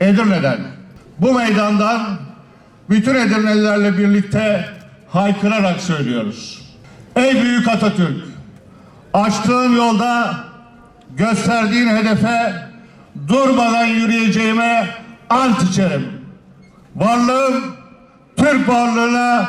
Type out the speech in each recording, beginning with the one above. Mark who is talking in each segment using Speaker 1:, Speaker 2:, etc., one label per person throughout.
Speaker 1: Edirne'den, bu meydandan bütün Edirnelilerle birlikte haykırarak söylüyoruz. Ey büyük Atatürk, açtığın yolda gösterdiğin hedefe durmadan yürüyeceğime ant içerim. Varlığım Türk varlığına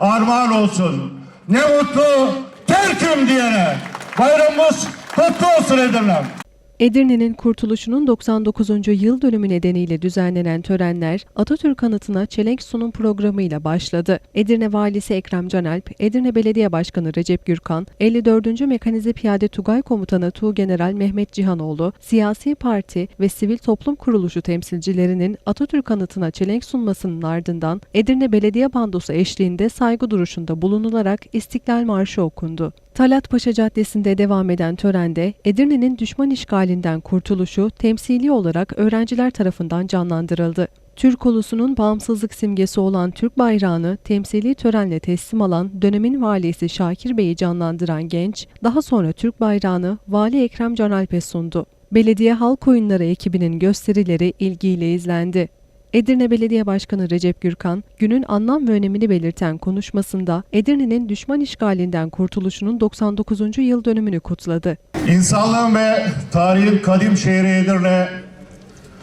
Speaker 1: armağan olsun. Ne mutlu Türk'üm diyene. Bayramımız kutlu olsun Edirne'm.
Speaker 2: Edirne'nin kurtuluşunun 99. yıl dönümü nedeniyle düzenlenen törenler Atatürk anıtına çelenk sunum programıyla başladı. Edirne Valisi Ekrem Canalp, Edirne Belediye Başkanı Recep Gürkan, 54. Mekanize Piyade Tugay Komutanı Tuğgeneral Mehmet Cihanoğlu, siyasi parti ve sivil toplum kuruluşu temsilcilerinin Atatürk anıtına çelenk sunmasının ardından Edirne Belediye Bandosu eşliğinde saygı duruşunda bulunularak İstiklal Marşı okundu. Talat Paşa Caddesi'nde devam eden törende Edirne'nin düşman işgalinden kurtuluşu temsili olarak öğrenciler tarafından canlandırıldı. Türk ulusunun bağımsızlık simgesi olan Türk bayrağını temsili törenle teslim alan dönemin valisi Şakir Bey'i canlandıran genç, daha sonra Türk bayrağını Vali Ekrem Canalp'e sundu. Belediye Halk Oyunları ekibinin gösterileri ilgiyle izlendi. Edirne Belediye Başkanı Recep Gürkan, günün anlam ve önemini belirten konuşmasında Edirne'nin düşman işgalinden kurtuluşunun 99. yıl dönümünü kutladı.
Speaker 1: İnsanlığın ve tarihin kadim şehri Edirne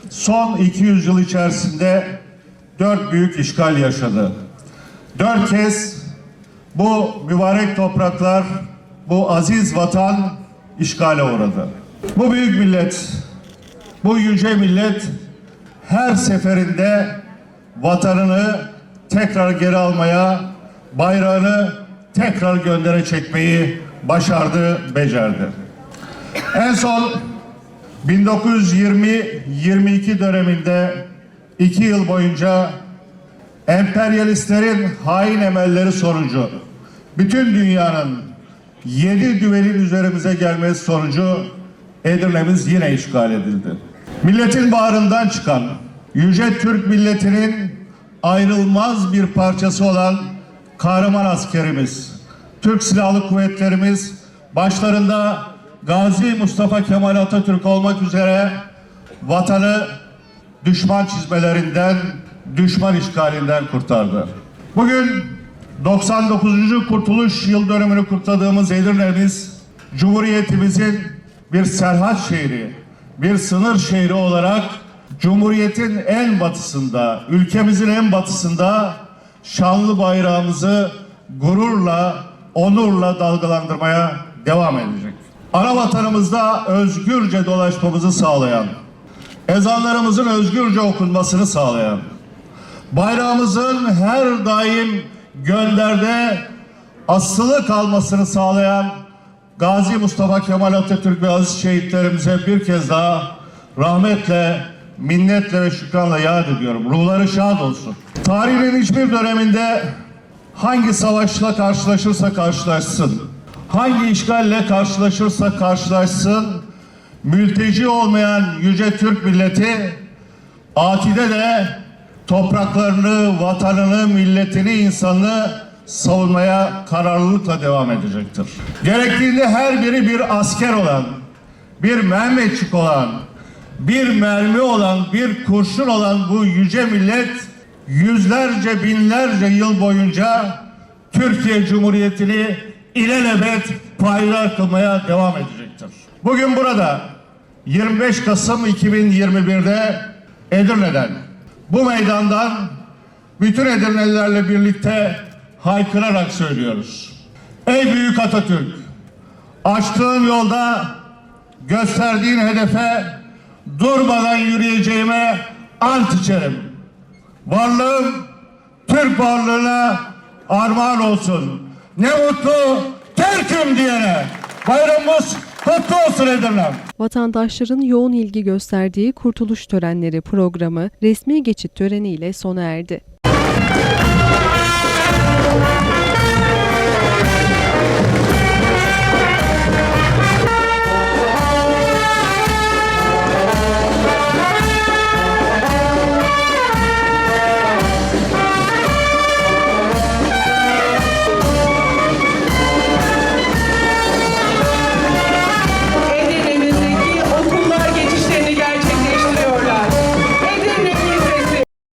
Speaker 1: son 200 yıl içerisinde dört büyük işgal yaşadı. Dört kez bu mübarek topraklar, bu aziz vatan işgale uğradı. Bu büyük millet, bu yüce millet her seferinde vatanını tekrar geri almaya, bayrağını tekrar göndere çekmeyi başardı, becerdi. En son 1920-22 döneminde iki yıl boyunca emperyalistlerin hain emelleri sonucu bütün dünyanın yedi düvelin üzerimize gelmesi sonucu Edirne'miz yine işgal edildi. Milletin bağrından çıkan yüce Türk milletinin ayrılmaz bir parçası olan kahraman askerimiz, Türk Silahlı Kuvvetlerimiz başlarında Gazi Mustafa Kemal Atatürk olmak üzere vatanı düşman çizmelerinden, düşman işgalinden kurtardı. Bugün 99. Kurtuluş Yıl Dönümünü kutladığımız Edirne'miz, Cumhuriyetimizin bir serhat şehri, bir sınır şehri olarak Cumhuriyetin en batısında, ülkemizin en batısında şanlı bayrağımızı gururla, onurla dalgalandırmaya devam edecek. Ana vatanımızda özgürce dolaşmamızı sağlayan, ezanlarımızın özgürce okunmasını sağlayan, bayrağımızın her daim gönderde asılı kalmasını sağlayan Gazi Mustafa Kemal Atatürk ve aziz şehitlerimize bir kez daha rahmetle, minnetle ve şükranla yad ediyorum. Ruhları şad olsun. Tarihin hiçbir döneminde hangi savaşla karşılaşırsa karşılaşsın, hangi işgalle karşılaşırsa karşılaşsın, mülteci olmayan yüce Türk milleti Akide de topraklarını, vatanını, milletini, insanını savunmaya kararlılıkla devam edecektir. Gerektiğinde her biri bir asker olan, bir Mehmetçik olan, bir mermi olan, bir kurşun olan bu yüce millet yüzlerce, binlerce yıl boyunca Türkiye Cumhuriyeti'ni ilelebet payidar kılmaya devam edecektir. Bugün burada 25 Kasım 2021'de Edirne'den, bu meydandan bütün Edirnelilerle birlikte haykırarak söylüyoruz. Ey büyük Atatürk, açtığın yolda gösterdiğin hedefe durmadan yürüyeceğime ant içerim. Varlığım Türk varlığına armağan olsun. Ne mutlu Türk'üm diyene. Bayramımız kutlu olsun Edirne'm.
Speaker 2: Vatandaşların yoğun ilgi gösterdiği kurtuluş törenleri programı resmi geçit töreniyle sona erdi.